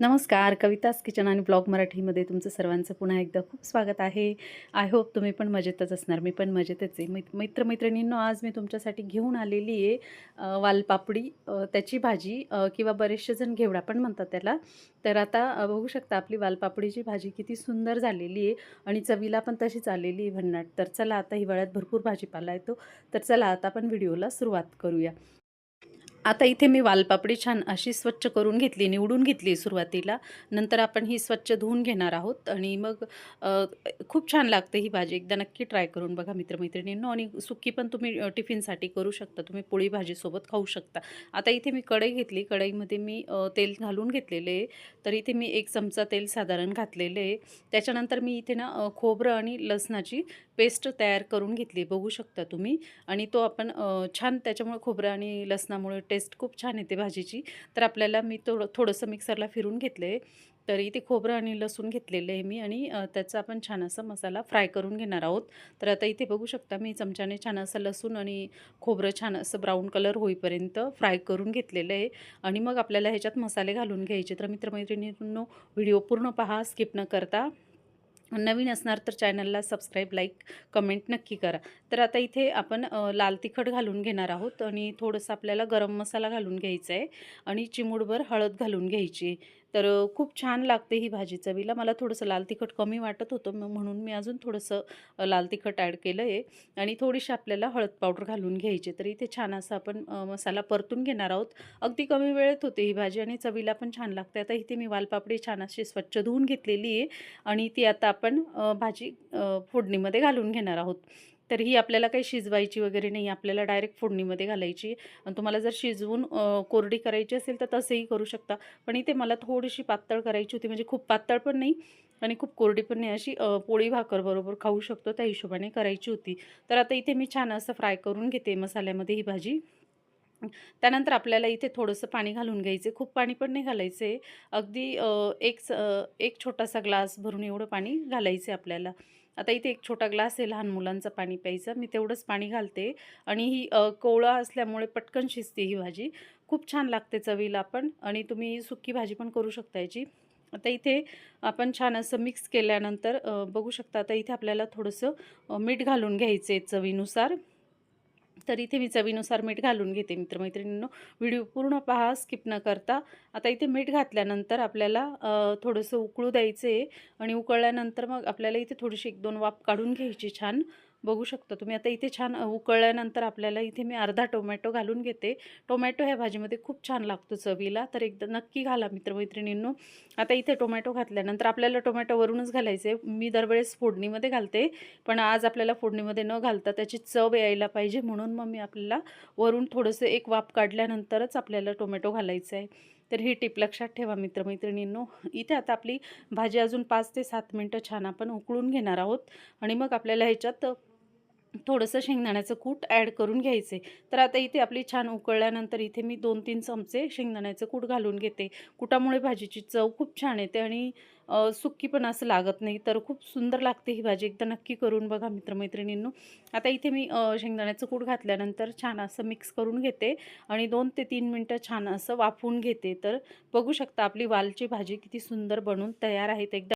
नमस्कार. कवितास किचन आणि ब्लॉग मराठीमध्ये तुमचं सर्वांचं पुन्हा एकदा खूप स्वागत आहे. आय होप तुम्ही पण मजेतच असणार. मी पण मजेतच आहे. मै मित्रमैत्रिणींनो आज मी तुमच्यासाठी घेऊन आलेली आहे वालपापडी त्याची भाजी किंवा बरेचसे जण घेवडा पण म्हणतात त्याला. तर आता बघू शकता आपली वालपापडीची भाजी किती सुंदर झालेली आहे आणि चवीला पण तशीच आलेली आहे भन्नाट. तर चला आता हिवाळ्यात भरपूर भाजीपाला येतो. तर चला आता आपण व्हिडिओला सुरुवात करूया. आता इथे मी वालपापडी छान अशी स्वच्छ करून घेतली निवडून घेतली सुरुवातीला. नंतर आपण ही स्वच्छ धुवून घेणार आहोत आणि मग खूप छान लागते ही भाजी. एकदा नक्की ट्राय करून बघा मित्रमैत्रिणींनो. आणि सुकी पण तुम्ही टिफिनसाठी करू शकता. तुम्ही पोळी भाजीसोबत खाऊ शकता. आता इथे मी कढई घेतली. कढईमध्ये मी तेल घालून घेतलेले आहे. तर इथे मी एक चमचा तेल साधारण घातलेले आहे. त्याच्यानंतर मी इथे ना खोबरं आणि लसणाची पेस्ट तयार करून घेतली बघू शकता तुम्ही. आणि तो आपण छान त्याच्यामुळे खोबरं आणि लसणामुळे टेस्ट खूप छान येते भाजीची. तर आपल्याला मी थोडं थोडंसं मिक्सरला फिरून घेतलं. आहे तरी ते खोबरं आणि लसूण घेतलेलं आहे मी आणि त्याचा आपण छान असा मसाला फ्राय करून घेणार आहोत. तर आता इथे बघू शकता मी चमच्याने छान असं लसूण आणि खोबरं छान असं ब्राऊन कलर होईपर्यंत फ्राय करून घेतलेलं आहे. आणि मग आपल्याला ह्याच्यात मसाले घालून घ्यायचे. तर मित्रमैत्रिणींनो व्हिडिओ पूर्ण पहा स्किप न करता. नवीन असणार तर चॅनलला सबस्क्राईब लाईक कमेंट नक्की करा. तर आता इथे आपण लाल तिखट घालून घेणार आहोत आणि थोडंसं आपल्याला गरम मसाला घालून घ्यायचा आहे आणि चिमूडभर हळद घालून घ्यायची. तर खूप छान लागते ही भाजी चवीला. मला थोडंसं लाल तिखट कमी वाटत होतं मग म्हणून मी अजून थोडंसं लाल तिखट ॲड केलं आहे. आणि थोडीशी आपल्याला हळद पावडर घालून घ्यायची तर इथे छान असं आपण मसाला परतून घेणार आहोत. अगदी कमी वेळेत होते ही भाजी आणि चवीला पण छान लागते. आता इथे मी वालपापडी छान अशी स्वच्छ धुवून घेतलेली आहे आणि ती आता आपण भाजी फोडणीमध्ये घालून घेणार आहोत. तर ही आपल्याला काही शिजवायची वगैरे नाही आपल्याला डायरेक्ट फोडणीमध्ये घालायची. आणि तुम्हाला जर शिजवून कोरडी करायची असेल तर तसंही करू शकता. पण इथे मला थोडीशी पातळ करायची होती म्हणजे खूप पातळ पण नाही आणि खूप कोरडी पण नाही. अशी पोळी भाकर बरोबर खाऊ शकतो त्या हिशोबाने करायची होती. तर आता इथे मी छान असं फ्राय करून घेते मसाल्यामध्ये ही भाजी. त्यानंतर आपल्याला इथे थोडंसं पाणी घालून घ्यायचं. खूप पाणी पण नाही घालायचं. अगदी एक स एक छोटासा ग्लास भरून एवढं पाणी घालायचं आहे आपल्याला. आता इथे एक छोटा ग्लास आहे लहान मुलांचं पाणी प्यायचं. मी तेवढंच पाणी घालते. आणि ही कोवळा असल्यामुळे पटकन शिजते ही भाजी. खूप छान लागते चवीला पण आणि तुम्ही सुकी भाजी पण करू शकता याची. आता इथे आपण छान असं मिक्स केल्यानंतर बघू शकता आता इथे आपल्याला थोडंसं मीठ घालून घ्यायचं आहे चवीनुसार. तर इथे मी चवीनुसार मीठ घालून घेते मित्रमैत्रिणींनो. व्हिडिओ पूर्ण पहा स्किप न करता. आता इथे मीठ घातल्यानंतर आपल्याला थोडंसं उकळू द्यायचं आहे आणि उकळल्यानंतर मग आपल्याला इथे थोडीशी एक दोन वाफ काढून घ्यायची छान. बघू शकता तुम्ही. आता इथे छान उकळल्यानंतर आपल्याला इथे मी अर्धा टोमॅटो घालून घेते. टोमॅटो ह्या भाजीमध्ये खूप छान लागतो चवीला तर एकदा नक्की घाला मित्रमैत्रिणींनो. आता इथे टोमॅटो घातल्यानंतर आपल्याला टोमॅटो वरूनच घालायचे आहे मी दरवेळेस फोडणीमध्ये घालते पण आज आपल्याला फोडणीमध्ये न घालता त्याची चव यायला पाहिजे म्हणून मग मी आपल्याला वरून थोडंसं एक वाफ काढल्यानंतरच आपल्याला टोमॅटो घालायचं आहे तर ही टिप लक्षात ठेवा मित्रमैत्रिणींनो. इथे आता आपली भाजी अजून पाच ते सात मिनटं छान आपण उकळून घेणार आहोत. आणि मग आपल्याला ह्याच्यात थोडंसं शेंगदाण्याचं कूट ॲड करून घ्यायचे. तर आता इथे आपली छान उकळल्यानंतर इथे मी दोन तीन चमचे शेंगदाण्याचं कूट घालून घेते. कुटामुळे भाजीची चव खूप छान येते आणि सुक्की पण असं लागत नाही तर खूप सुंदर लागते ही भाजी. एकदा नक्की करून बघा मित्रमैत्रिणींनो. आता इथे मी शेंगदाण्याचं कूट घातल्यानंतर छान असं मिक्स करून घेते आणि दोन ते तीन मिनटं छान असं वाफवून घेते. तर बघू शकता आपली वालची भाजी किती सुंदर बनून तयार आहेत एकदा